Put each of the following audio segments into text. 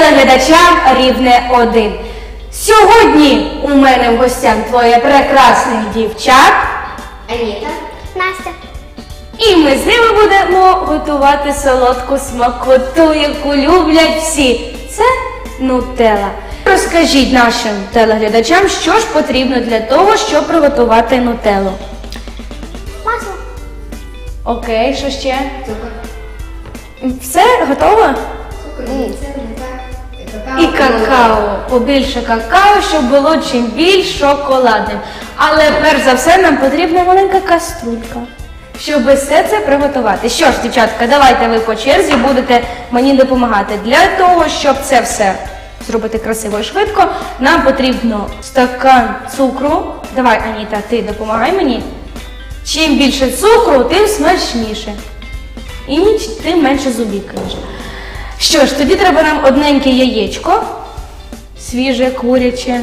телеглядачам рівне один. Сьогодні у мене в гостях двоє прекрасних дівчат, Аніта. Настя. і ми з ними будемо готувати солодку смакоту, яку люблять всі. Це нутелла. Розкажіть нашим телеглядачам, що ж потрібно для того, щоб приготувати нутеллу. Масло. Окей, що ще? Цукор. Все готово? Цукор. І какао. Побільше какао, щоб було чим більш шоколадним. Але перш за все нам потрібна маленька каструлька, щоб все це приготувати. Що ж, дівчатка, давайте ви по черзі будете мені допомагати. Для того, щоб це все зробити красиво і швидко, нам потрібно стакан цукру. Давай, Аніта, ти допомагай мені. Чим більше цукру, тим смачніше. І ніч- тим менше зубів, звісно. Що ж, тоді треба нам одненьке яєчко, свіже, куряче.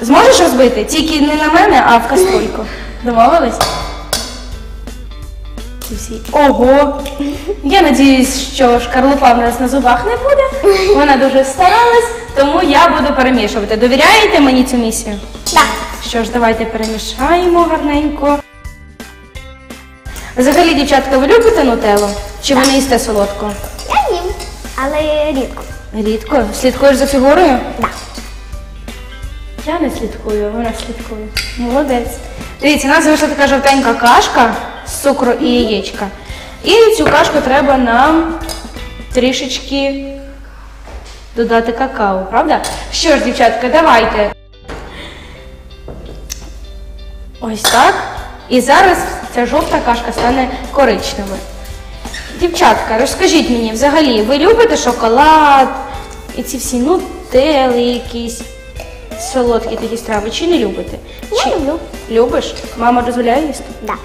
Зможеш розбити? Тільки не на мене, а в каструльку. Домовились? Ого! Я надіюсь, що шкарлупа в нас на зубах не буде. Вона дуже старалась, тому я буду перемішувати. Довіряєте мені цю місію? Так. Що ж, давайте перемішаємо гарненько. Взагалі, дівчатка, ви любите нутеллу? Чи ви не їсте солодку? Я їм, але рідко. Рідко. Слідкуєш за фігурою? Так. Я не слідкую, вона слідкує. Молодець. Дивіться, у нас вийшла така жовтенька кашка з цукру і яєчка. І цю кашку треба нам трішечки додати какао, правда? Що ж, дівчатка, давайте. Ось так. І зараз ця жовта кашка стане коричневою. Дівчатка, розкажіть мені, взагалі, ви любите шоколад і ці всі нутели якісь солодкі такі страви, чи не любите? Я Чи люблю. любиш? Мама дозволяє їсти? Так.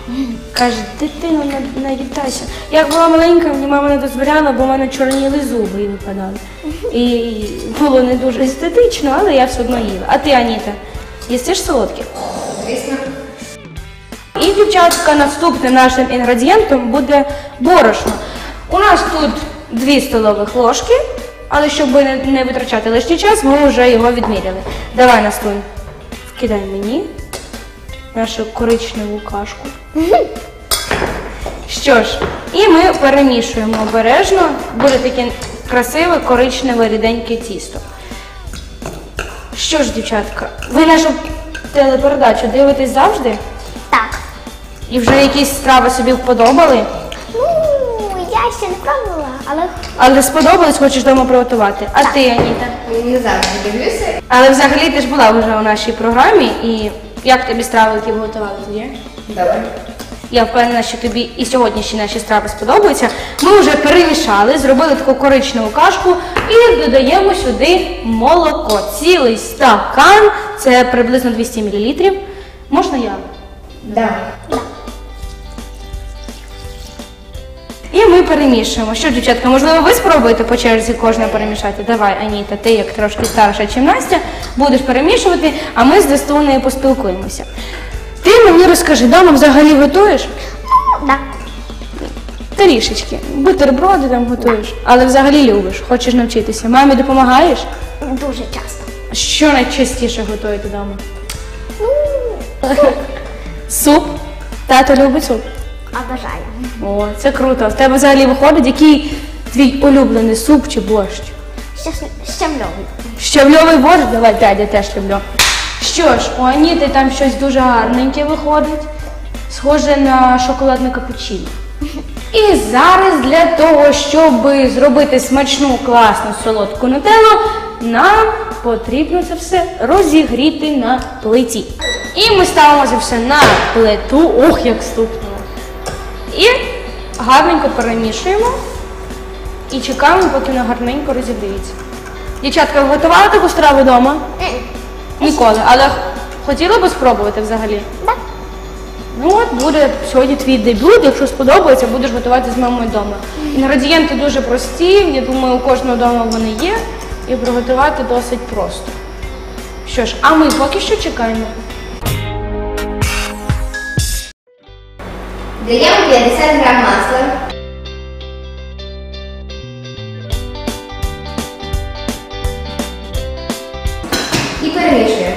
Каже, дитино, не, не вітайся. Я була маленька, мені мама не дозволяла, бо в мене чорніли зуби і випадали. І було не дуже естетично, але я все одно їла. А ти, Аніта, їстиш солодкі? Звісно. І, дівчатка, наступним нашим інгредієнтом буде борошно. У нас тут 2 столових ложки, але щоб не, витрачати лишній час, ми вже його відміряли. Давай Настунь, вкидай мені нашу коричневу кашку. Що ж, і ми перемішуємо обережно, буде таке красиве коричневе ріденьке тісто. Що ж, дівчатка, ви нашу телепередачу дивитесь завжди? Так. І вже якісь страви собі вподобали, Ну, я ще не пробувала, але але сподобались, хочеш вдома приготувати. А ти, Аніта? Не завжди дивлюся. Але взагалі ти ж була вже у нашій програмі, і як тобі страви, які готували тоді? Добре. Я впевнена, що тобі і сьогоднішні наші страви сподобаються. Ми вже перемішали, зробили таку коричневу кашку і додаємо сюди молоко. Цілий стакан, це приблизно 200 мл. Можна я? Да. І ми перемішуємо. Що, дівчатка, можливо, ви спробуєте по черзі кожна перемішати? Давай, Аніта, ти як трошки старша, ніж Настя, будеш перемішувати, а ми з Дестунею поспілкуємося. Ти мені розкажи, дома взагалі готуєш? так. Трішечки. Бутерброди там готуєш, але взагалі любиш, хочеш навчитися. Мамі допомагаєш? Дуже часто. Що найчастіше готуєте вдома? Ну, Суп? Тато любить суп. Обожаю. О, це круто. В тебе взагалі виходить, який твій улюблений суп чи борщ? Щас- Щемльовий. Борщ, давай дядя теж люблю. Що ж, у Аніти там щось дуже гарненьке виходить, схоже на шоколадне капучино. І зараз для того, щоб зробити смачну, класну, солодку нутеллу, нам потрібно це все розігріти на плиті. І ми ставимо це все на плиту. Ох, як стукнуло. І гарненько перемішуємо і чекаємо, поки воно гарненько розігріється. Дівчатка, ви готували таку страву вдома? Ніколи. Але хотіли би спробувати взагалі? Так. Ну от буде сьогодні твій дебют. Якщо сподобається, будеш готувати з мамою вдома. Інгредієнти дуже прості, я думаю, у кожного вдома вони є. І приготувати досить просто. Що ж, а ми поки що чекаємо. Даємо 50 грам масла. І перемішуємо.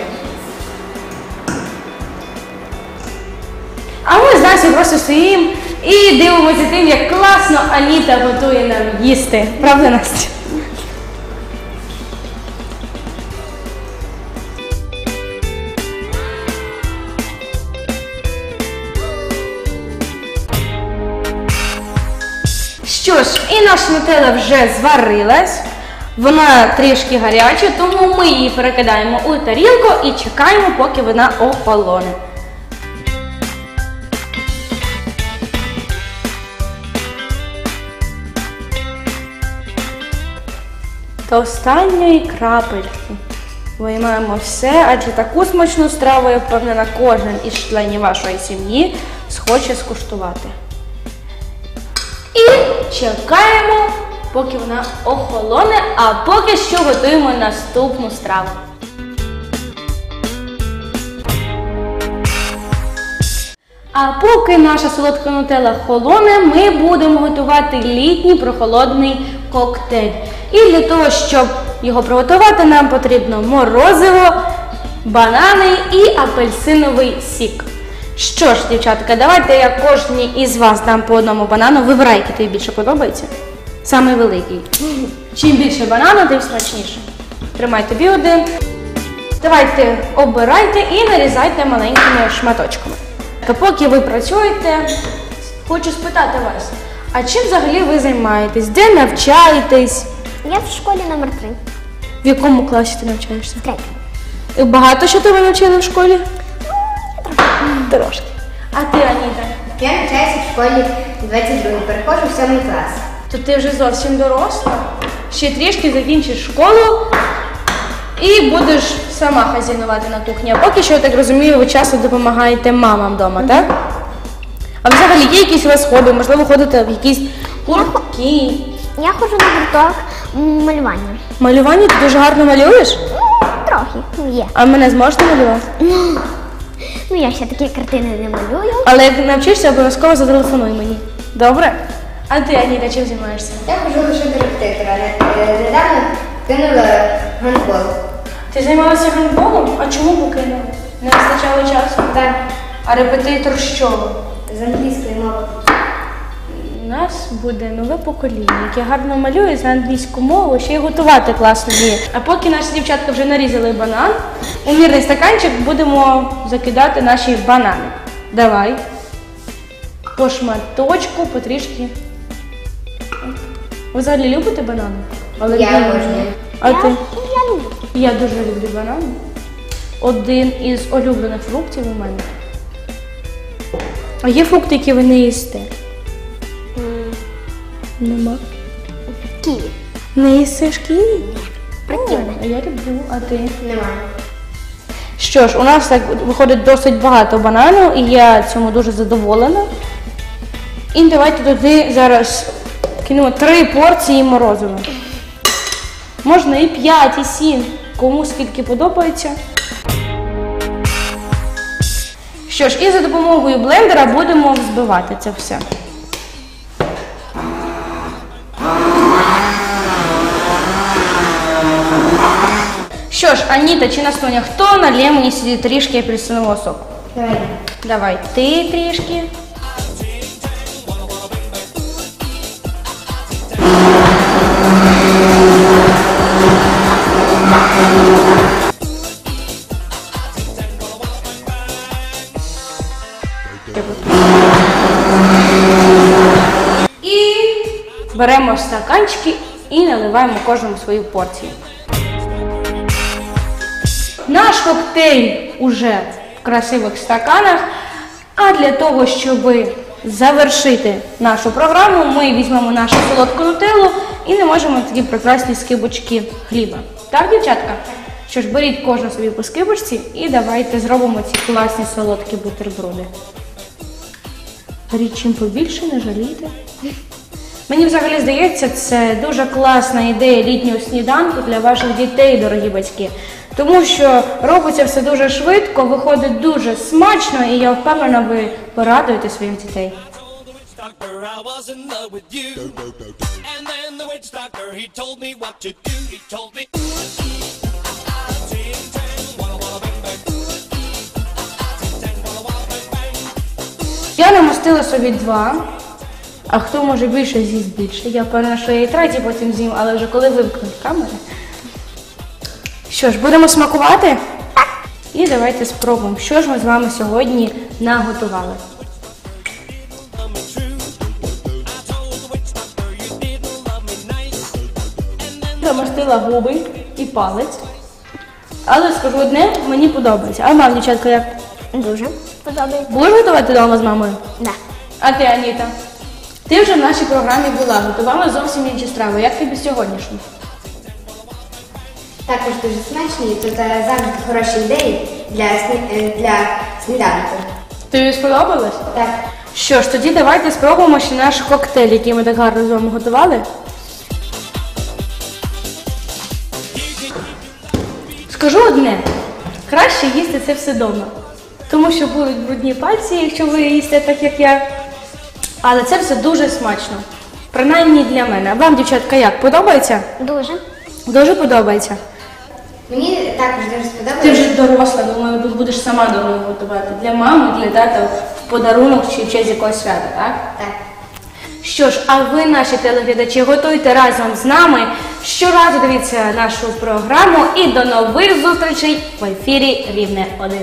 А ми з Настю просто стоїмо і дивимося тим, як класно Аніта готує нам їсти. Правда, Настя? Що ж, і наша нутелла вже зварилась. Вона трішки гаряча, тому ми її перекидаємо у тарілку і чекаємо, поки вона охолоне. До останньої крапельки виймаємо все, адже таку смачну страву, я впевнена, кожен із членів вашої сім'ї схоче скуштувати. І чекаємо, поки вона охолоне, а поки що готуємо наступну страву. А поки наша солодка нутелла холоне, ми будемо готувати літній прохолодний коктейль. І для того, щоб його приготувати, нам потрібно морозиво, банани і апельсиновий сік. Що ж, дівчатка, давайте я кожній із вас дам по одному банану. Вибирай, який тобі більше подобається. Самий великий. Чим більше банану, тим смачніше. Тримай тобі один. Давайте обирайте і нарізайте маленькими шматочками. Та поки ви працюєте, хочу спитати вас, а чим взагалі ви займаєтесь? Де навчаєтесь? Я в школі номер 3 В якому класі ти навчаєшся? Третя. І Багато що тебе навчили в школі? Трошки. А ти, Аніта? Я навчаюся в школі 22 переходжу в 7 клас. То ти вже зовсім доросла. Ще трішки закінчиш школу і будеш сама хазяйнувати на кухні. А поки що, я так розумію, ви часто допомагаєте мамам вдома, так? А взагалі є якісь у вас хобі, можливо, ходите в якісь гуртки. Я ходжу на гурток малювання. Малювання ти дуже гарно малюєш? Трохи є. А мене зможете малювати? Ну, я ще такі картини не малюю. Але як навчишся, обов'язково зателефонуй мені. Добре? А ти, Аніта, чим займаєшся? Я ходжу лише до репетитора. Недавно кинула гандбол. Ти займалася гандболом? А чому покинула? Не вистачало часу? Так, А репетитор з чого? з. У нас буде нове покоління, яке гарно малює за англійську мову, ще й готувати класно вміє. А поки наші дівчатка вже нарізали банан, у мірний стаканчик будемо закидати наші банани. Давай. По шматочку, потрішки. Ви взагалі любите банани? Але Я обожнюю. А ти? я люблю. Я дуже люблю банани. Один із улюблених фруктів у мене. А є фрукти, які ви не їсте? Нема. Київ. Не їсиш ківі? Противне. А я люблю, а ти? Немає. Що ж, у нас так виходить досить багато банану, і я цьому дуже задоволена. І давайте туди зараз кинемо три порції морозива. Можна і п'ять, і сім. Кому скільки подобається. Що ж, і за допомогою блендера будемо взбивати це все. Що ж, Аніта чи Настуня, хто налє мені сюди трішки апельсинового соку? Давай. Давай, ти трішки. І беремо стаканчики і наливаємо кожному свою порцію. Наш коктейль уже в красивих стаканах. А для того, щоб завершити нашу програму, ми візьмемо нашу солодку нутеллу і не можемо такі прекрасні скибочки хліба. Так, дівчатка? Що ж, беріть кожну собі по скибочці і давайте зробимо ці класні солодкі бутерброди. Беріть чим побільше, не жалійте. Мені взагалі здається, це дуже класна ідея літнього сніданку для ваших дітей, дорогі батьки. Тому що робиться все дуже швидко, виходить дуже смачно, і я впевнена, ви порадуєте своїх дітей. doctor. Я намастила собі два. А хто може більше з'їсть більше? Я певна, що я і третій потім з'їм, але вже коли вимкнуть камери. Що ж, будемо смакувати? І давайте спробуємо, що ж ми з вами сьогодні наготували. Замастила губи і палець. Але скажу одне, мені подобається. А вам, дівчатка, як? Дуже подобається. Будеш готувати вдома з мамою? Да. А ти, Аніта? Ти вже в нашій програмі була, готувала зовсім інші страви. Як тобі сьогоднішні? Також дуже смачні, тут е, завжди хороші ідеї для, сні... е, для сніданку. Тобі сподобалось? Так. Що ж, тоді давайте спробуємо ще наш коктейль, який ми так гарно з вами готували. Скажу одне: краще їсти це все вдома. Тому що будуть брудні пальці, якщо ви їсте так, як я. Але це все дуже смачно. Принаймні для мене. А вам, дівчатка, як? Подобається? Дуже. Дуже подобається. Мені також дуже Ти вже доросла, думаю, будеш сама дорогу готувати. Для мами, для тата в подарунок чи в честь якогось свята, так? Так. Що ж, а ви, наші телеглядачі, готуйте разом з нами. Щоразу дивіться нашу програму і до нових зустрічей в ефірі Рівне 1.